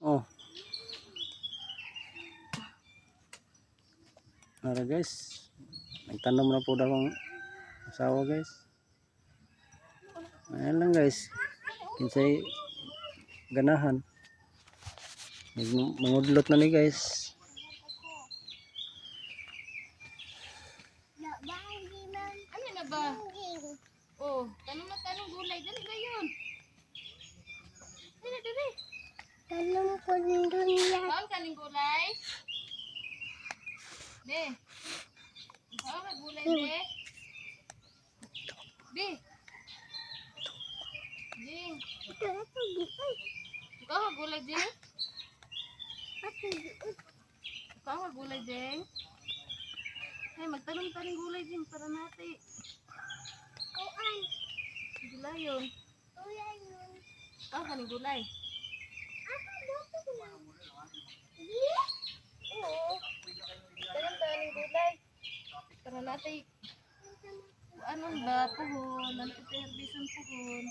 Oh. Nara guys. Nagtanom na po daw ang asawa guys. Ayan lang guys. Kinsay ganahan. Mangudlot na ni guys. Ano na ba? Talong ko din doon yan. Saan ka ng gulay? De. Saan ka gulay, de? De. Jing. Ito, ito, gipay. Ikaw ka gulay, Jing? Ikaw ka gulay, Jing? Hey, magtanong ka ng gulay, Jing, para natin. Kuan. Gulay yun. Kuya yun. Ikaw ka ng gulay. Ako, dito ko lang. Yeah? Oo. Tanong ka ng gulay. Para natin. Anong ba? Puhon. Ano ito herbison puhon?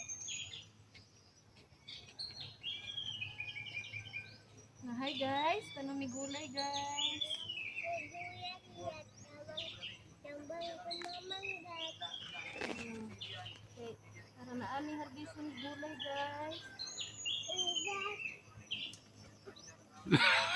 Na, hi guys. Tanong mi gulay guys. Okay. Para na ani herbison gulay guys.